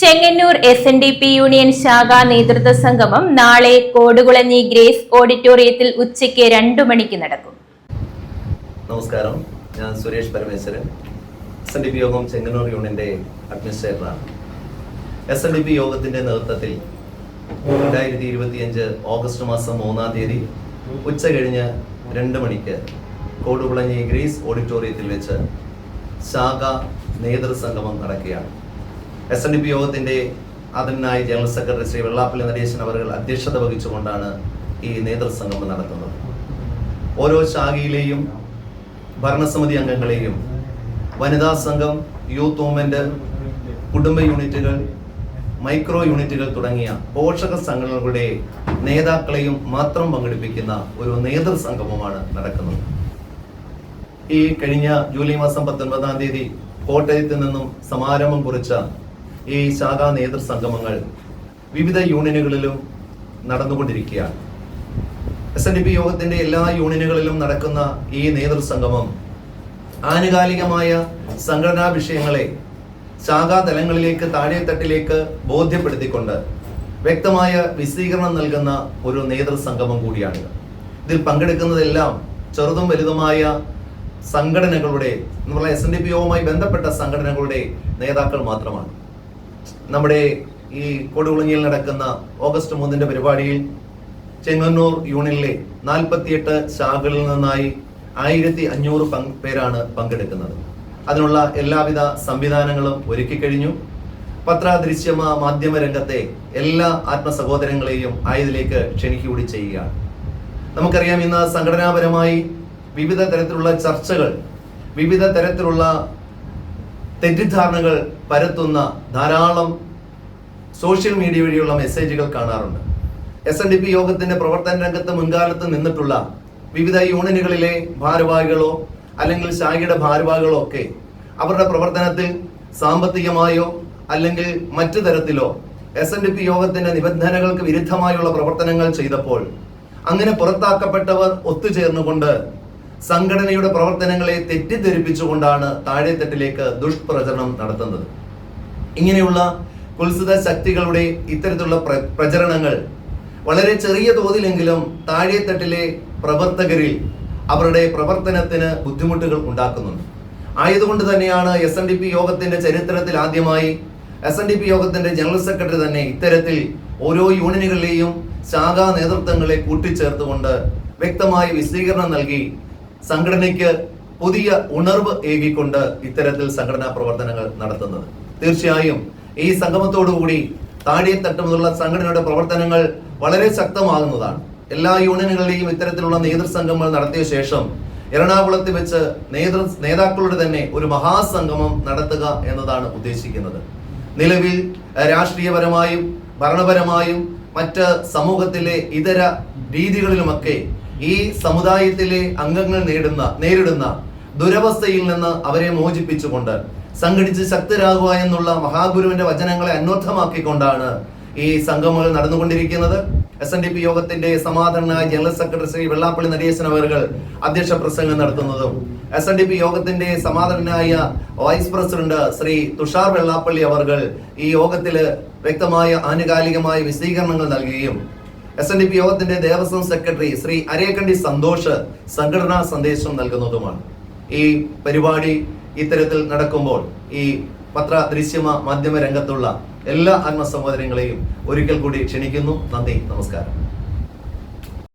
Chengannur S N D P union ശാഖാ നേതൃത്വ സംഗമം നാളെ കോടുകുളഞ്ഞി ഗ്രേസ് ഓഡിറ്റോറിയത്തിൽ ഉച്ചയ്ക്ക് രണ്ടു മണിക്ക് നടക്കും. നമസ്കാരം. ഞാൻ Suresh Parameswaran S N D P യോഗം ചെങ്ങന്നൂർ യൂണിയന്റെ അഡ്മിനിസ്ട്രേറ്ററാണ്. എസ് എൻ ഡി പി യോഗത്തിന്റെ നേതൃത്വത്തിൽ രണ്ടായിരത്തി ഇരുപത്തിയഞ്ച് ഓഗസ്റ്റ് മാസം മൂന്നാം തീയതി ഉച്ച കഴിഞ്ഞ് രണ്ട് മണിക്ക് കോടുകുളഞ്ഞി ഗ്രീസ് ഓഡിറ്റോറിയത്തിൽ വെച്ച് ശാഖ നേതൃസംഗമം നടക്കുകയാണ്. എസ് എൻ ഡി പി യോഗത്തിന്റെ അതിനായി ജനറൽ സെക്രട്ടറി ശ്രീ വെള്ളാപ്പള്ളി നടേശൻ അവർ അധ്യക്ഷത വഹിച്ചുകൊണ്ടാണ് ഈ നേതൃസംഗമം നടത്തുന്നത്. ഓരോ ശാഖയിലെയും ഭരണസമിതി അംഗങ്ങളെയും വനിതാ സംഘം യൂത്ത് മൂവ്മെന്റ് കുടുംബ യൂണിറ്റുകൾ മൈക്രോ യൂണിറ്റുകൾ തുടങ്ങിയ പോഷക സംഘടനകളുടെ നേതാക്കളെയും മാത്രം പങ്കെടുപ്പിക്കുന്ന ഒരു നേതൃസംഗമമാണ് നടക്കുന്നത്. ഈ കഴിഞ്ഞ ജൂലൈ മാസം പത്തൊൻപതാം തീയതി കോട്ടയത്ത് നിന്നും സമാരംഭം കുറിച്ച ഈ ശാഖാ നേതൃസംഗമങ്ങൾ വിവിധ യൂണിയനുകളിലും നടന്നുകൊണ്ടിരിക്കുകയാണ്. എസ് എൻ ഡി പി യോഗത്തിന്റെ എല്ലാ യൂണിയനുകളിലും നടക്കുന്ന ഈ നേതൃസംഗമം ആനുകാലികമായ സംഘടനാ വിഷയങ്ങളെ ശാഖാ തലങ്ങളിലേക്ക് താഴെത്തട്ടിലേക്ക് ബോധ്യപ്പെടുത്തിക്കൊണ്ട് വ്യക്തമായ വിശദീകരണം നൽകുന്ന ഒരു നേതൃസംഗമം കൂടിയാണിത് ഇതിൽ പങ്കെടുക്കുന്നതെല്ലാം ചെറുതും വലുതുമായ സംഘടനകളുടെ നമ്മളെ എസ് എൻ ഡി പി യോഗവുമായി ബന്ധപ്പെട്ട സംഘടനകളുടെ നേതാക്കൾ മാത്രമാണ്. നമ്മുടെ ഈ കൊടുകുളങ്ങിയിൽ നടക്കുന്ന ഓഗസ്റ്റ് മൂന്നിന്റെ പരിപാടിയിൽ ചെങ്ങന്നൂർ യൂണിയനിലെ നാൽപ്പത്തിയെട്ട് ശാഖകളിൽ നിന്നായി ആയിരത്തി അഞ്ഞൂറ് പേരാണ് പങ്കെടുക്കുന്നത്. അതിനുള്ള എല്ലാവിധ സംവിധാനങ്ങളും ഒരുക്കി കഴിഞ്ഞു. പത്ര ദൃശ്യമ മാധ്യമ രംഗത്തെ എല്ലാ ആത്മ സഹോദരങ്ങളെയും ആയതിലേക്ക് ക്ഷണിക്കുകൂടി ചെയ്യുകയാണ്. നമുക്കറിയാം ഇന്ന് സംഘടനാപരമായി വിവിധ തരത്തിലുള്ള ചർച്ചകൾ വിവിധ തരത്തിലുള്ള തെറ്റിദ്ധാരണകൾ പരത്തുന്ന ധാരാളം സോഷ്യൽ മീഡിയ വഴിയുള്ള മെസ്സേജുകൾ കാണാറുണ്ട്. എസ് എൻ ഡി പി യോഗത്തിന്റെ പ്രവർത്തന രംഗത്ത് മുൻകാലത്ത് നിന്നിട്ടുള്ള വിവിധ യൂണിയനുകളിലെ ഭാരവാഹികളോ അല്ലെങ്കിൽ ശാഖയുടെ ഭാരവാഹികളോ ഒക്കെ അവരുടെ പ്രവർത്തനത്തിൽ സാമ്പത്തികമായോ അല്ലെങ്കിൽ മറ്റു തരത്തിലോ എസ് എൻ ഡി പി യോഗത്തിന്റെ നിബന്ധനകൾക്ക് വിരുദ്ധമായുള്ള പ്രവർത്തനങ്ങൾ ചെയ്തപ്പോൾ അങ്ങനെ പുറത്താക്കപ്പെട്ടവർ ഒത്തുചേർന്നുകൊണ്ട് സംഘടനയുടെ പ്രവർത്തനങ്ങളെ തെറ്റിദ്ധരിപ്പിച്ചുകൊണ്ടാണ് താഴെത്തട്ടിലേക്ക് ദുഷ്പ്രചരണം നടത്തുന്നത്. ഇങ്ങനെയുള്ള കുൽസിത ശക്തികളുടെ ഇത്തരത്തിലുള്ള പ്ര- പ്രചരണങ്ങൾ വളരെ ചെറിയ തോതിലെങ്കിലും താഴെത്തട്ടിലെ പ്രവർത്തകരിൽ അവരുടെ പ്രവർത്തനത്തിന് ബുദ്ധിമുട്ടുകൾ ഉണ്ടാക്കുന്നുണ്ട്. ആയതുകൊണ്ട് തന്നെയാണ് എസ് എൻ ഡി പി യോഗത്തിന്റെ ചരിത്രത്തിൽ ആദ്യമായി എസ് എൻ ഡി പി യോഗത്തിന്റെ ജനറൽ സെക്രട്ടറി തന്നെ ഇത്തരത്തിൽ ഓരോ യൂണിയനുകളിലെയും ശാഖാ നേതൃത്വങ്ങളെ കൂട്ടിച്ചേർത്തുകൊണ്ട് വ്യക്തമായ വിശദീകരണം നൽകി സംഘടനയ്ക്ക് പുതിയ ഉണർവ് ഏകിക്കൊണ്ട് ഇത്തരത്തിൽ സംഘടനാ പ്രവർത്തനങ്ങൾ നടത്തുന്നത്. തീർച്ചയായും ഈ സംഗമത്തോടുകൂടി താഴെത്തട്ട് മുതലുള്ള സംഘടനയുടെ പ്രവർത്തനങ്ങൾ വളരെ ശക്തമാകുന്നതാണ്. എല്ലാ യൂണിയനുകളുടെയും ഇത്തരത്തിലുള്ള നേതൃസംഗമങ്ങൾ നടത്തിയ ശേഷം എറണാകുളത്ത് വെച്ച് നേതൃ നേതാക്കളുടെ തന്നെ ഒരു മഹാസംഗമം നടത്തുക എന്നതാണ് ഉദ്ദേശിക്കുന്നത്. നിലവിൽ രാഷ്ട്രീയപരമായും ഭരണപരമായും മറ്റ് സമൂഹത്തിലെ ഇതര രീതികളിലുമൊക്കെ ഈ സമുദായത്തിലെ അംഗങ്ങൾ നേടുന്ന നേരിടുന്ന ദുരവസ്ഥയിൽ നിന്ന് അവരെ മോചിപ്പിച്ചുകൊണ്ട് സംഘടിച്ച് ശക്തരാകുക എന്നുള്ള മഹാഗുരുവിന്റെ വചനങ്ങളെ അന്വർത്ഥമാക്കിക്കൊണ്ടാണ് ഈ സംഗമങ്ങൾ നടന്നുകൊണ്ടിരിക്കുന്നത്. എസ് എൻ ഡി പി യോഗത്തിന്റെ സമാധാന ജനറൽ സെക്രട്ടറി ശ്രീ വെള്ളാപ്പള്ളി നടേശൻ അവർകൾ അധ്യക്ഷ പ്രസംഗം നടത്തുന്നതും എസ് എൻ ഡി പി യോഗത്തിന്റെ സമാധാനായ വൈസ് പ്രസിഡന്റ് ശ്രീ തുഷാർ വെള്ളാപ്പള്ളി അവർകൾ ഈ യോഗത്തിൽ വ്യക്തമായ ആനുകാലികമായ വിശദീകരണങ്ങൾ നൽകുകയും എസ് എൻ ഡി പി യോഗത്തിന്റെ ദേവസ്വം സെക്രട്ടറി ശ്രീ അരേക്കണ്ടി സന്തോഷ് സംഘടനാ സന്ദേശം നൽകുന്നതുമാണ്. ഈ പരിപാടി ഇത്തരത്തിൽ നടക്കുമ്പോൾ ഈ പത്ര ദൃശ്യമ മാധ്യമ രംഗത്തുള്ള എല്ലാ ആത്മസഹോദരങ്ങളെയും ഒരിക്കൽ കൂടി ക്ഷണിക്കുന്നു. നന്ദി നമസ്കാരം.